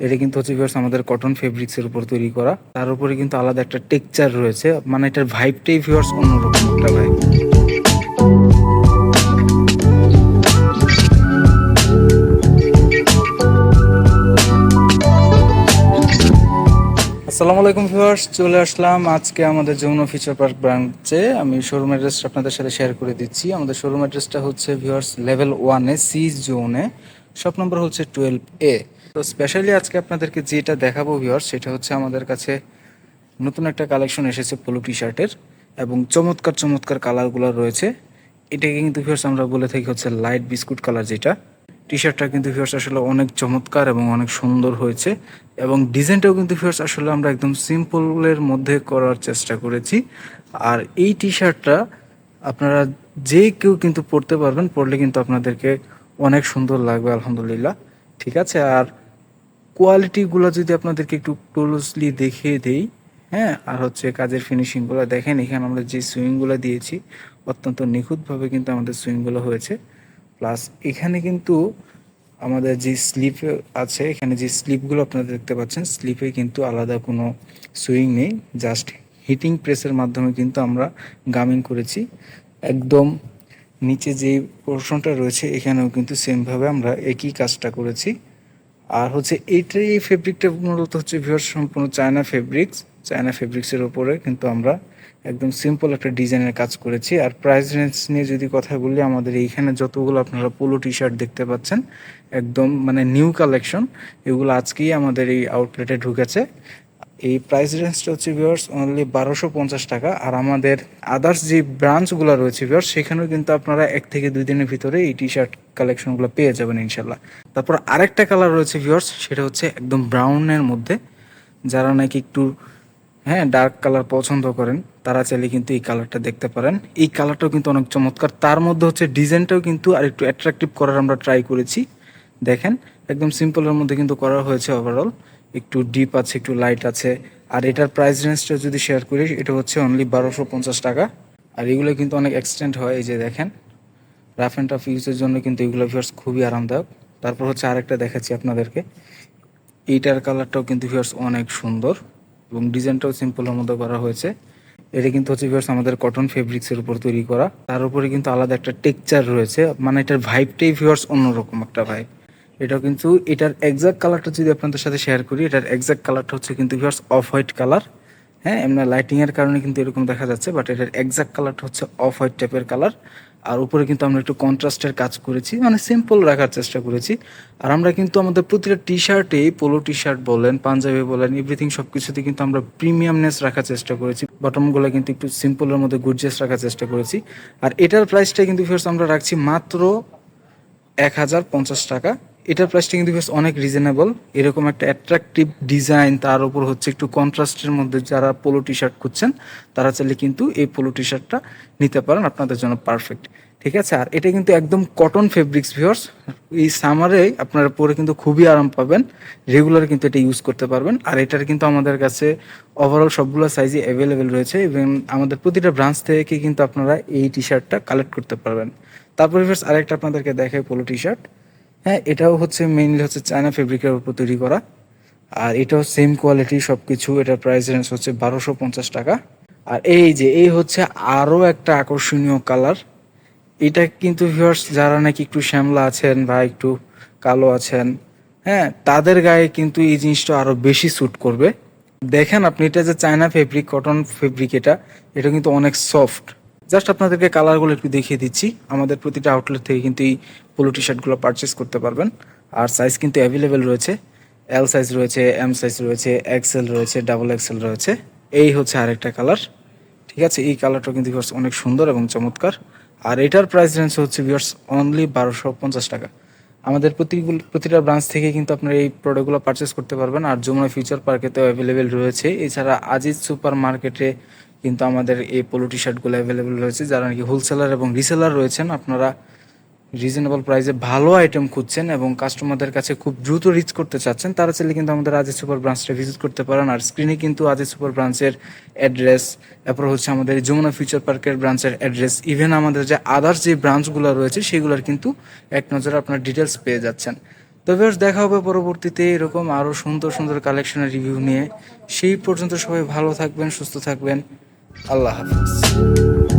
এটা কিন্তু হচ্ছে ভিউয়ার্স আমাদের কটন ফেব্রিক্সের উপর তৈরি করা। তার উপরে কিন্তু আলাদা একটা টেক্সচার রয়েছে। মানে এটার ভাইবটাই ভিউয়ার্স অন্যরকম একটা ভাইব আসসালামু আলাইকুম ভিউয়ার্স চলে আসলাম আজকে আমাদের যমুনা ফিচার পার্ক ব্রাঞ্চে আমি শোরুম অ্যাড্রেসটা আপনাদের সাথে শেয়ার করে দিচ্ছি। আমাদের শোরুম অ্যাড্রেসটা হচ্ছে ভিউয়ার্স লেভেল ওয়ানে সি জোনে শপ নম্বর হচ্ছে টুয়েলভ এ তো স্পেশালি আজকে আপনাদেরকে যেটা দেখাবো ভিউয়ার্স সেটা হচ্ছে আমাদের কাছে নতুন একটা কালেকশন এসেছে পোলো টি শার্টের এবং চমৎকার চমৎকার কালারগুলো রয়েছে। এটাকে কিন্তু ভিউয়ার্স আমরা বলে থাকি হচ্ছে লাইট বিস্কুট কালার যেটা। টি শার্টটা কিন্তু ভিউয়ার্স আসলে অনেক চমৎকার এবং অনেক সুন্দর হয়েছে এবং ডিজাইনটাও কিন্তু ভিউয়ার্স আসলে আমরা একদম সিম্পলের মধ্যে করার চেষ্টা করেছি। আর এই টি শার্টটা আপনারা যে কেউ কিন্তু পড়তে পারবেন, পড়লে কিন্তু আপনাদেরকে অনেক সুন্দর লাগবে, আলহামদুলিল্লাহ। ঠিক আছে? আর কোয়ালিটিগুলো যদি আপনাদেরকে একটু ক্লোজলি দেখিয়ে দেই হ্যাঁ আর হচ্ছে কাজের ফিনিশিংগুলো দেখেন, এখানে আমরা যে সুইংগুলো দিয়েছি, অত্যন্ত নিখুঁতভাবে কিন্তু আমাদের সুইংগুলো হয়েছে। প্লাস এখানে কিন্তু আমাদের যে স্লিপ আছে, এখানে যে স্লিপগুলো আপনারা দেখতে পাচ্ছেন স্লিপে কিন্তু আলাদা কোনো সুইং নেই জাস্ট হিটিং প্রেসের মাধ্যমে কিন্তু আমরা গামিং করেছি। একদম নিচে যে পোর্শনটা রয়েছে, এখানেও কিন্তু সেমভাবে আমরা একই কাজটা করেছি। আর হচ্ছে এইটাই এই ফেব্রিকটা মূলত হচ্ছে ভিউয়ার সম্পূর্ণ চায়না ফেব্রিক্স চায়না ফেব্রিক্সের ওপরে কিন্তু আমরা একদম সিম্পল একটা ডিজাইনের কাজ করেছি। আর প্রাইস রেঞ্জ নিয়ে যদি কথা বলি, আমাদের এইখানে যতগুলো আপনারা পোলো টি শার্ট দেখতে পাচ্ছেন, একদম মানে নিউ কালেকশন এগুলো আজকেই আমাদের এই আউটলেটে ঢুকেছে। এই প্রাইস রেঞ্জটা হচ্ছে ভিউয়ার্স অনলি বারোশো পঞ্চাশ টাকা। আর আমাদের আদার্স যে ব্রাঞ্চগুলো রয়েছে ভিউয়ার্স সেখানেও কিন্তু আপনারা এক থেকে দুই দিনের ভিতরে এই টি শার্ট কালেকশনগুলো পেয়ে যাবেন ইনশাল্লাহ তারপর আরেকটা কালার রয়েছে ভিউয়ার্স সেটা হচ্ছে একদম ব্রাউনের মধ্যে। যারা নাকি একটু হ্যাঁ ডার্ক কালার পছন্দ করেন, তারা চাইলে কিন্তু এই কালারটা দেখতে পারেন। এই কালারটাও কিন্তু অনেক চমৎকার। তার মধ্যে হচ্ছে ডিজাইনটাও কিন্তু আর একটু অ্যাট্রাকটিভ করার আমরা ট্রাই করেছি। দেখেন, একদম সিম্পলের মধ্যে কিন্তু করা হয়েছে ওভারঅল একটু ডিপ আছে, একটু লাইট আছে। আর এটার প্রাইস রেঞ্জটা যদি শেয়ার করি এটা হচ্ছে অনলি বারোশো পঞ্চাশ টাকা। আর এগুলো কিন্তু অনেক এক্সটেন্ড হয়, এই যে দেখেন। রাফ অ্যান্ড টাফ ইউজের জন্য কিন্তু এগুলো ভিউয়ার্স খুবই আরামদায়ক। তারপর হচ্ছে আরেকটা দেখাচ্ছি আপনাদেরকে। এইটার কালারটাও কিন্তু ভিউয়ার্স অনেক সুন্দর এবং ডিজাইনটাও সিম্পলের মধ্যে করা হয়েছে। এটা কিন্তু হচ্ছে ভিউয়ার্স আমাদের কটন ফেব্রিক্সের উপর তৈরি করা। তার উপরে কিন্তু আলাদা একটা টেক্সচার রয়েছে। মানে এটার ভাইবটাই ভিউয়ার্স অন্যরকম একটা ভাইব এটাও কিন্তু এটার এক্সাক্ট কালারটা যদি আপনাদের সাথে শেয়ার করি, এটার এক্সাক্ট কালারটা হচ্ছে কিন্তু ভিউয়ার্স অফ হোয়াইট কালার হ্যাঁ? এমনি লাইটিংয়ের কারণে কিন্তু এরকম দেখা যাচ্ছে বাট এটার এক্সাক্ট কালারটা হচ্ছে অফ হোয়াইট টাইপের কালার আর উপরে কিন্তু আমরা একটু কন্ট্রাস্টের কাজ করেছি মানে সিম্পল রাখার চেষ্টা করেছি। আর আমরা কিন্তু আমাদের প্রতিটা টি শার্টে পোলো টি শার্ট বলেন, পাঞ্জাবি বলেন এভরিথিং সব কিছুতে কিন্তু আমরা প্রিমিয়ামনেস রাখার চেষ্টা করেছি। বটমগুলো কিন্তু একটু সিম্পলের মধ্যে গুডজেস রাখার চেষ্টা করেছি। আর এটার প্রাইসটা কিন্তু ফেরত আমরা রাখছি মাত্র এক হাজার পঞ্চাশ টাকা। এটার প্রাইসটা কিন্তু বেশ অনেক রিজনেবল এরকম একটা অ্যাট্রাকটিভ ডিজাইন তার উপর হচ্ছে একটু কন্ট্রাস্টের মধ্যে যারা পোলো টি শার্ট খুঁজছেন, তারা চাইলে কিন্তু এই পোলো টি শার্টটা নিতে পারেন, আপনাদের জন্য পারফেক্ট ঠিক আছে? আর এটা কিন্তু একদম কটন ফেব্রিক্স ভিওর্স এই সামারে আপনারা পরে কিন্তু খুবই আরাম পাবেন। রেগুলার কিন্তু এটা ইউজ করতে পারবেন। আর এটার কিন্তু আমাদের কাছে ওভারঅল সবগুলো সাইজে অ্যাভেলেবেল রয়েছে। এবং আমাদের প্রতিটা ব্রাঞ্চ থেকে কিন্তু আপনারা এই টি শার্টটা কালেক্ট করতে পারবেন। তারপরে ভিউয়ার্স আরেকটা আপনাদেরকে দেখাই পোলো টি শার্ট হ্যাঁ এটাও হচ্ছে মেইনলি হচ্ছে চায়না ফেব্রিকের উপর তৈরি করা। আর এটাও সেম কোয়ালিটি সব কিছু এটার প্রাইস রেঞ্জ হচ্ছে বারোশো পঞ্চাশ টাকা। আর এই যে, এই হচ্ছে আরও একটা আকর্ষণীয় কালার এটা কিন্তু ভিউয়ার্স যারা নাকি একটু শ্যামলা আছেন বা একটু কালো আছেন হ্যাঁ তাদের গায়ে কিন্তু এই জিনিসটা আরও বেশি স্যুট করবে। দেখেন আপনি, এটা যে চায়না ফেব্রিক কটন ফেব্রিক এটা এটা কিন্তু অনেক সফট জাস্ট আপনাদেরকে কালারগুলো একটু দেখিয়ে দিচ্ছি। আমাদের প্রতিটা আউটলেট থেকে কিন্তু এই পোলো টি শার্টগুলো পারচেস করতে পারবেন। আর সাইজ কিন্তু অ্যাভেলেবেল রয়েছে। এল সাইজ রয়েছে এম সাইজ রয়েছে এক্সেল রয়েছে ডাবল এক্সেল রয়েছে। এই হচ্ছে আরেকটা কালার ঠিক আছে, এই কালারটা কিন্তু viewers অনেক সুন্দর এবং চমৎকার। আর এটার প্রাইস রেঞ্জ হচ্ছে ভিউয়ার্স অনলি বারোশো পঞ্চাশ টাকা। আমাদের প্রতিগুলো, প্রতিটা ব্রাঞ্চ থেকে কিন্তু আপনারা এই প্রোডাক্টগুলো পারচেস করতে পারবেন। আর যমুনা ফিউচার পার্কেতেও অ্যাভেলেবেল রয়েছে। এছাড়া আজিজ সুপার মার্কেটে কিন্তু আমাদের এই পোলো টি শার্টগুলো অ্যাভেলেবেল রয়েছে। যারা নাকি হোলসেলার এবং রিসেলার রয়েছেন, আপনারা রিজনেবল প্রাইসে ভালো আইটেম খুঁজছেন এবং কাস্টমারদের কাছে খুব দ্রুত রিচ করতে চাচ্ছেন, তারা চাইলে কিন্তু আমাদের আজি সুপার ব্রাঞ্চটা ভিজিট করতে পারেন। আর স্ক্রিনে কিন্তু আজি সুপার ব্রাঞ্চের অ্যাড্রেস তারপর হচ্ছে আমাদের যমুনা ফিউচার পার্কের ব্রাঞ্চের অ্যাড্রেস ইভেন আমাদের যে আদার্স যে ব্রাঞ্চগুলো রয়েছে, সেগুলোর কিন্তু এক নজরে আপনার ডিটেলস পেয়ে যাচ্ছেন। তো ভিউয়ার্স দেখা হবে পরবর্তীতে এরকম আরও সুন্দর সুন্দর কালেকশনের রিভিউ নিয়ে। সেই পর্যন্ত সবাই ভালো থাকবেন, সুস্থ থাকবেন। আল্লাহ হাফিজ।